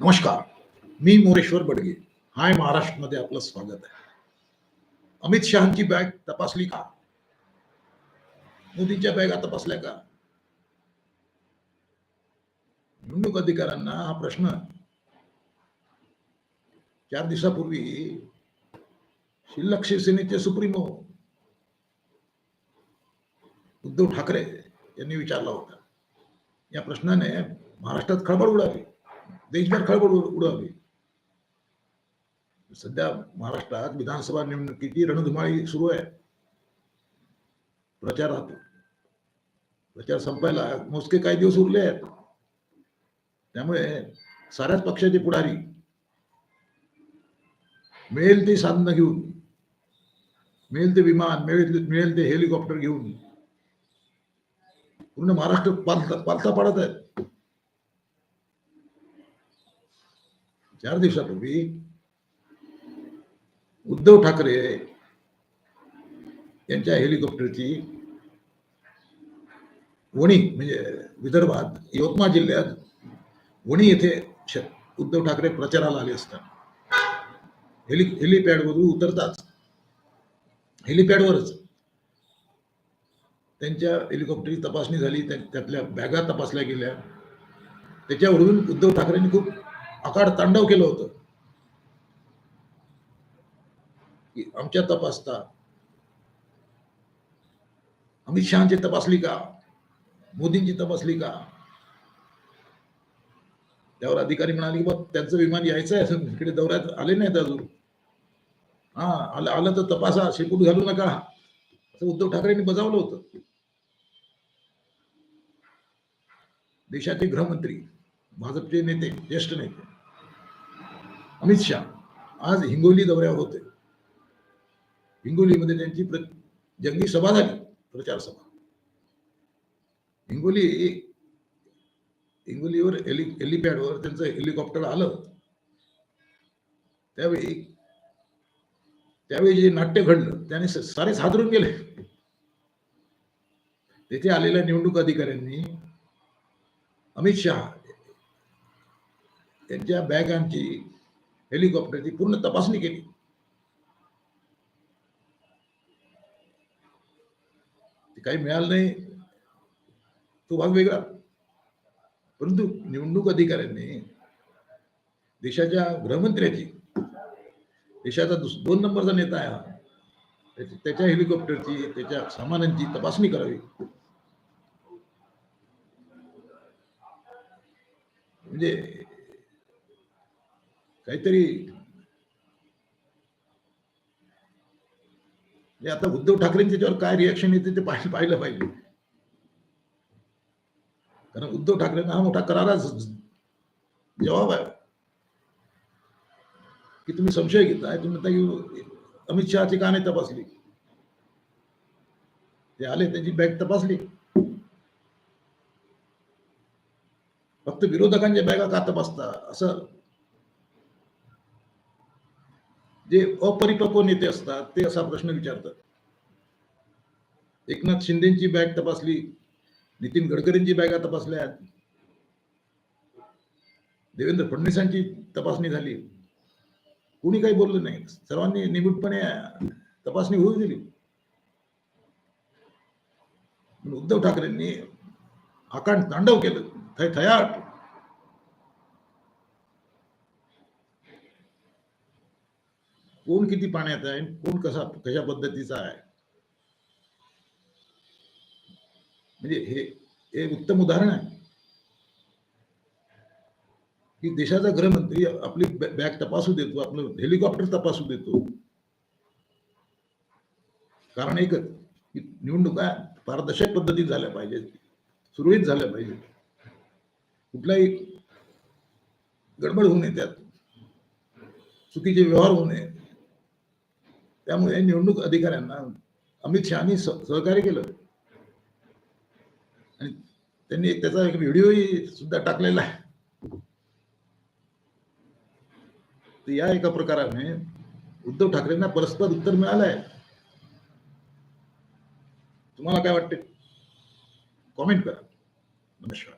नमस्कार मी मोरेश्वर बडगे. हाय महाराष्ट्रमध्ये आपलं स्वागत आहे. अमित शहाची बॅग तपासली का? मोदींच्या बॅगा तपासल्या का? निवडणूक अधिकाऱ्यांना हा प्रश्न. चार दिवसापूर्वी शिल्लक शिवसेनेचे सुप्रीमो उद्धव ठाकरे यांनी विचारला होता. या प्रश्नाने महाराष्ट्रात खळबळ उडाली. देशभर खळबळ उड- सध्या महाराष्ट्रात विधानसभा निवडणुकीची रणधुमाळी सुरू आहे. प्रचारात प्रचार संपायला मोजके काही दिवस उरले आहेत. त्यामुळे साऱ्याच पक्षाचे पुढारी मिळेल ते साधनं घेऊन मिळेल ते विमान मिळेल मिळेल ते हेलिकॉप्टर घेऊन पूर्ण महाराष्ट्र पालता पालथा पाडत आहेत. चार दिवसापूर्वी उद्धव ठाकरे यांच्या हेलिकॉप्टरची वणी म्हणजे विदर्भात यवतमाळ जिल्ह्यात वणी येथे उद्धव ठाकरे प्रचाराला आले असतात. हेली हेलिपॅडवरून उतरताच हेलिपॅडवरच त्यांच्या हेलिकॉप्टरची तपासणी झाली त्या- त्यातल्या बॅगा तपासल्या गेल्या. त्याच्यावरून उद्धव ठाकरेंनी खूप आकाड तांडव केलं होतं. की आमच्या तपासता. अमित शहाची तपासली का? मोदींची तपासली का? त्यावर अधिकारी म्हणाले की बा त्यांचं विमान यायचं आहे. असं इकडे दौऱ्यात आले नाहीत अजून. हा आलं आलं तर तपासा. शेपूट घालू नका. असं उद्धव ठाकरेंनी बजावलं होतं. देशाचे गृहमंत्री भाजपचे नेते ज्येष्ठ नेते. अमित शहा. आज हिंगोली दौऱ्यावर होते. हिंगोलीमध्ये त्यांची प्र जंगी सभा झाली प्रचार सभा. हिंगोली हिंगोलीवर हेली हेलिपॅडवर त्यांचं हेलिकॉप्टर आलं. त्यावेळी त्यावेळी जे नाट्य घडलं त्याने सारेच हादरून गेले. तेथे आलेल्या निवडणूक अधिकाऱ्यांनी अमित शहा त्यांच्या बॅगांची हेलिकॉप्टरची पूर्ण तपासणी केली. ते काही मिळालं नाही. तो भाग वेगळा. परंतु निवडणूक अधिकाऱ्यांनी देशाच्या गृहमंत्र्याची देशाचा दुस- दोन नंबरचा नेता आहे हा. त्याच्या हेलिकॉप्टरची त्याच्या सामानांची तपासणी करावी. म्हणजे काहीतरी. म्हणजे आता उद्धव ठाकरेंच्या त्याच्यावर काय रिॲक्शन येते ते पाहिलं पाहिलं पाहिजे. कारण उद्धव ठाकरेंना हा मोठा करारा जवाब आहे. की तुम्ही संशय घेताय तुम्ही म्हणता अमित शहाची का नाही तपासली. ते आले त्यांची बॅग तपासली. फक्त विरोधकांच्या बॅगा का तपासता? असं जे अपरिपक्व नेते असतात ते असा प्रश्न विचारतात. एकनाथ शिंदेची बॅग तपासली नितीन गडकरींची बॅगा तपासल्या देवेंद्र फडणवीसांची तपासणी झाली. कोणी काही बोललं नाही. सर्वांनी निमूटपणे तपासणी होऊ दिली. उद्धव ठाकरेंनी आकांड तांडव केलं. थय थयाट कोण किती पाण्यात आहे कोण कसा कशा पद्धतीचा आहे? म्हणजे हे हे उत्तम उदाहरण आहे. की देशाचा गृहमंत्री आपली बॅग तपासू देतो आपलं हेलिकॉप्टर तपासू देतो. कारण एकच की निवडणुका पारदर्शक पद्धतीत झाल्या पाहिजेत सुरळीत झाल्या पाहिजेत. कुठलाही गडबड होऊ नये त्यात. चुकीचे व्यवहार होऊ नये. त्यामुळे निवडणूक अधिकाऱ्यांना अमित शहानी सहकार्य केलं. आणि त्यांनी त्याचा एक व्हिडिओही सुद्धा टाकलेला आहे. या एका प्रकाराने उद्धव ठाकरेंना परस्पर उत्तर मिळालं आहे. तुम्हाला काय वाटते? कॉमेंट करा. नमस्कार.